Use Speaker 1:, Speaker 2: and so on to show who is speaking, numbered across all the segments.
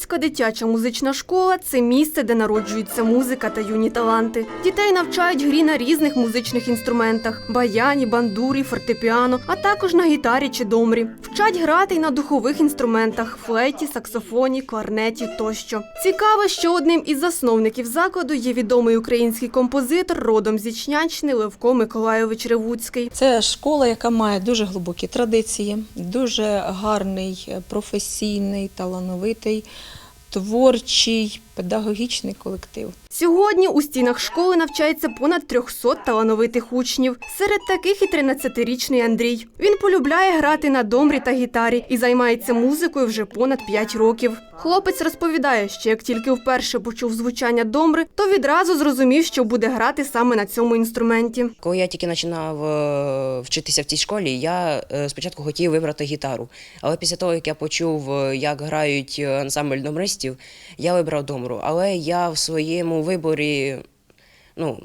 Speaker 1: Приутська дитяча музична школа це місце, де народжується музика та юні таланти. Дітей навчають грі на різних музичних інструментах: баяні, бандурі, фортепіано, а також на гітарі чи домрі. Вчать грати й на духових інструментах флейті, саксофоні, кларнеті тощо. Цікаво, що одним із засновників закладу є відомий український композитор родом з Ічнянщини Левко Миколайович Ревуцький.
Speaker 2: Це школа, яка має дуже глибокі традиції, дуже гарний, е, професійний, талановитий, творчий, педагогічний колектив.
Speaker 1: Сьогодні у стінах школи навчається понад 300 талановитих учнів. Серед таких і 13-річний Андрій. Він полюбляє грати на домрі та гітарі і займається музикою вже понад 5 років. Хлопець розповідає, що як тільки вперше почув звучання домри, то відразу зрозумів, що буде грати саме на цьому інструменті.
Speaker 3: Коли я тільки починав е, вчитися в цій школі, я е, спочатку хотів вибрати гітару. Але після того, як я почув, е, як грають ансамбль домристів, я вибрав домру. Але я в своєму виборі, ну.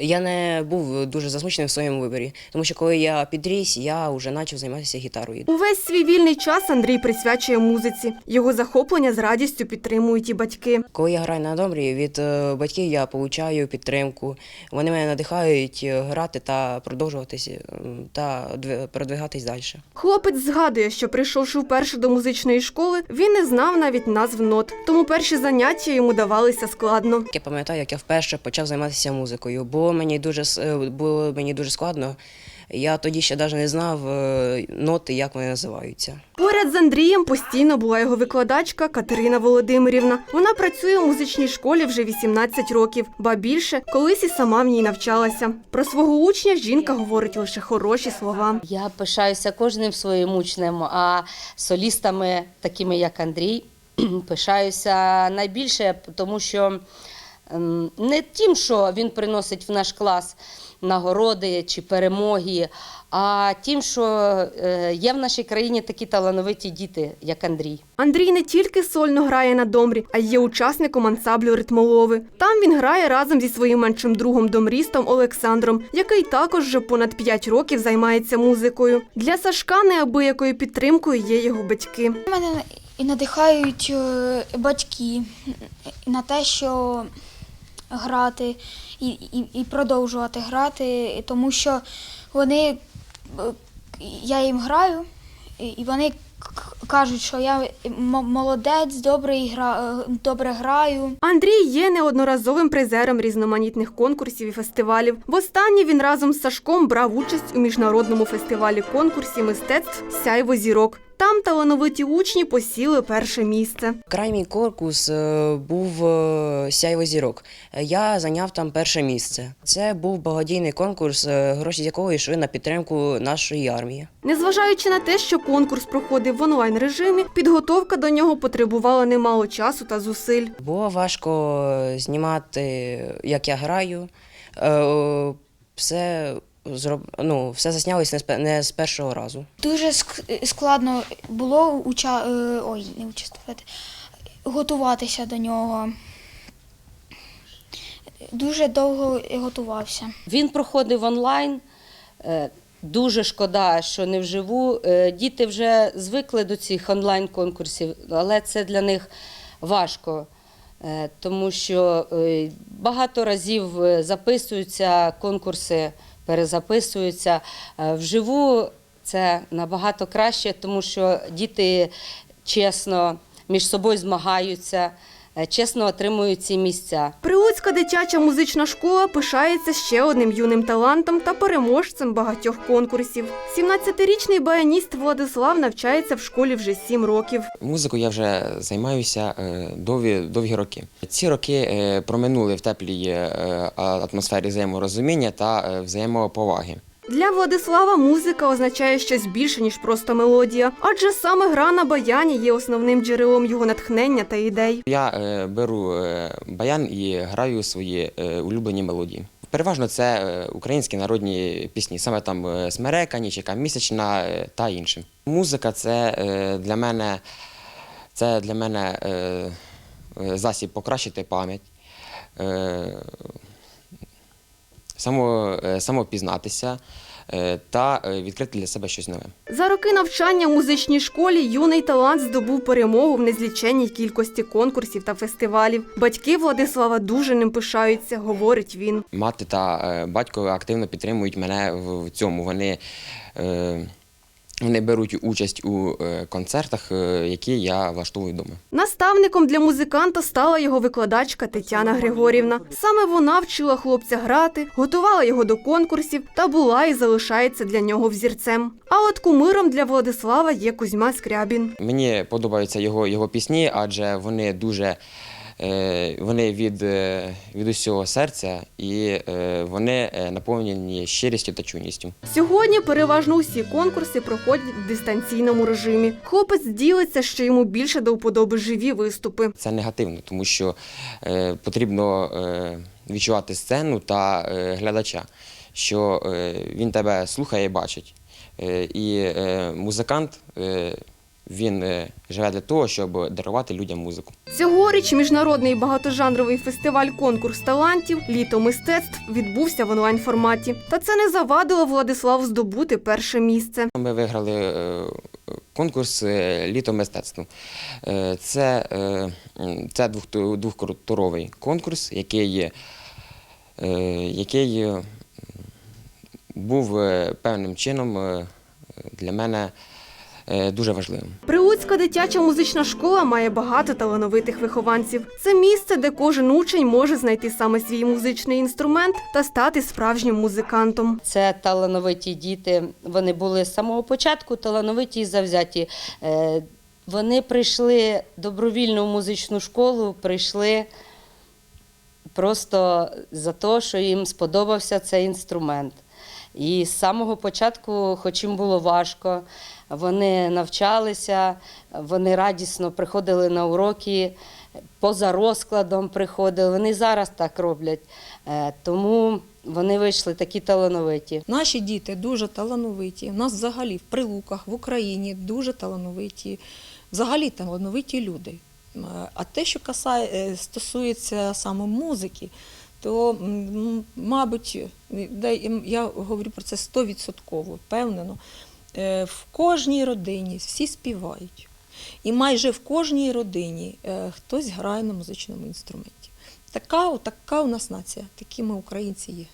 Speaker 3: Я не був дуже засмучений в своєму виборі, тому що коли я підріс, я вже почав займатися гітарою.
Speaker 1: Увесь свій вільний час Андрій присвячує музиці. Його захоплення з радістю підтримують і батьки.
Speaker 3: Коли я граю на домрі, від е, батьків я отримую підтримку. Вони мене надихають е, грати та продовжуватися та дви- продвигатись далі.
Speaker 1: Хлопець згадує, що прийшовши вперше до музичної школи, він не знав навіть назв нот, тому перші заняття йому давалися складно.
Speaker 3: Я пам'ятаю, як я вперше почав займатися музикою. Було мені дуже е, було мені дуже складно. Я тоді ще навіть не знав е, ноти, як вони називаються.
Speaker 1: Поряд з Андрієм постійно була його викладачка Катерина Володимирівна. Вона працює у музичній школі вже 18 років, ба більше колись і сама в ній навчалася. Про свого учня жінка говорить лише хороші слова.
Speaker 4: Я пишаюся кожним своїм учнем, а солістами, такими як Андрій, пишаюся найбільше, тому що не тим, що він приносить в наш клас нагороди чи перемоги, а тим, що е, є в нашій країні такі талановиті діти, як Андрій.
Speaker 1: Андрій не тільки сольно грає на домрі, а й є учасником ансамблю ритмолови. Там він грає разом зі своїм меншим другом домрістом Олександром, який також вже понад 5 років займається музикою. Для Сашка неабиякою підтримкою є його батьки.
Speaker 5: Мене і надихають е, батьки на те, що грати і, і, і продовжувати грати, тому що вони, е, я їм граю, і- вони кажуть, що я молодець, добре, гра, е, добре граю.
Speaker 1: Андрій є неодноразовим призером різноманітних конкурсів і фестивалів. Востаннє він разом з Сашком брав участь у міжнародному фестивалі конкурсі мистецтв Сяйво зірок. Там талановиті учні посіли перше місце.
Speaker 3: Крайній конкурс е, був е, «Сяйво зірок. Я зайняв там перше місце. Це був благодійний конкурс, е, гроші з якого йшли на підтримку нашої армії.
Speaker 1: Незважаючи на те, що конкурс проходив в онлайн режимі, підготовка до нього потребувала немало часу та зусиль.
Speaker 3: Було важко знімати, як я граю. Все зроб... ну, все заснялось не з не з першого разу.
Speaker 5: Дуже ск- складно було уча... е, ой, не участвувати, готуватися до нього. Дуже довго готувався.
Speaker 4: Він проходив онлайн. Е, Дуже шкода, що не вживу. Е, Діти вже звикли до цих онлайн-конкурсів, але це для них важко, тому що багато разів записуються конкурси, перезаписуються. Е, Вживу це набагато краще, тому що діти чесно між собою змагаються, чесно отримують ці місця.
Speaker 1: Приутська дитяча музична школа пишається ще одним юним талантом та переможцем багатьох конкурсів. 17-річний баяніст Владислав навчається в школі вже 7 років.
Speaker 6: Музикою я вже займаюся е, довгі, довгі роки. Ці роки е, проминули в теплій е, атмосфері взаєморозуміння та е, взаємоповаги.
Speaker 1: Для Владислава музика означає щось більше, ніж просто мелодія, адже саме гра на баяні є основним джерелом його натхнення та ідей.
Speaker 6: Я е, беру е, баян і граю свої е, улюблені мелодії. Переважно це е, українські народні пісні, саме там е, Смерека, Нічика, Місячна е, та інші. Музика це для мене, це для мене засіб покращити пам'ять, само, е, самопізнатися, е, та е, відкрити для себе щось нове.
Speaker 1: За роки навчання в музичній школі юний талант здобув перемогу в незліченній кількості конкурсів та фестивалів. Батьки Владислава дуже ним пишаються, говорить він.
Speaker 6: Мати та батько активно підтримують мене в цьому. Вони, вони беруть участь у е, концертах, е, які я влаштовую вдома.
Speaker 1: Наставником для музиканта стала його викладачка Тетяна Григорівна. Саме вона вчила хлопця грати, готувала його до конкурсів та була і залишається для нього взірцем. А от кумиром для Владислава є Кузьма Скрябін.
Speaker 6: Мені подобаються його, його пісні, адже вони дуже вони від, е, від усього серця і е, вони е, наповнені щирістю та чуйністю.
Speaker 1: Сьогодні переважно усі конкурси проходять в дистанційному режимі. Хлопець ділиться, що йому більше до вподоби живі виступи.
Speaker 6: Це негативно, тому що е, потрібно е, відчувати сцену та е, глядача, що е, він тебе слухає і бачить. Е, і е, музикант е, він е, живе для того, щоб дарувати людям музику.
Speaker 1: Цьогоріч міжнародний багатожанровий фестиваль конкурс талантів Літо мистецтв відбувся в онлайн форматі. Та це не завадило Владиславу здобути перше місце.
Speaker 6: Ми виграли е, конкурс е, Літо мистецтва. Е, Це, це двох- двохкуровий конкурс, який, який був певним чином для мене дуже важливим.
Speaker 1: Прилуцька дитяча музична школа має багато талановитих вихованців. Це місце, де кожен учень може знайти саме свій музичний інструмент та стати справжнім музикантом.
Speaker 4: Це талановиті діти. Вони були з самого початку талановиті і завзяті. Е, Вони прийшли добровільно в музичну школу, прийшли просто за те, що їм сподобався цей інструмент. І з самого початку, хоч їм було важко, вони навчалися, вони радісно приходили на уроки, поза розкладом приходили. Вони зараз так роблять. Е, Тому вони вийшли такі талановиті.
Speaker 2: Наші діти дуже талановиті. У нас взагалі в прилуках в Україні дуже талановиті, взагалі талановиті люди. Е, А те, що касає, е, стосується саме музики, то, мабуть, я говорю про це стовідсотково, впевнено. Е, В кожній родині всі співають. І майже в кожній родині е, хтось грає на музичному інструменті. Така, така у нас нація, такі ми українці є.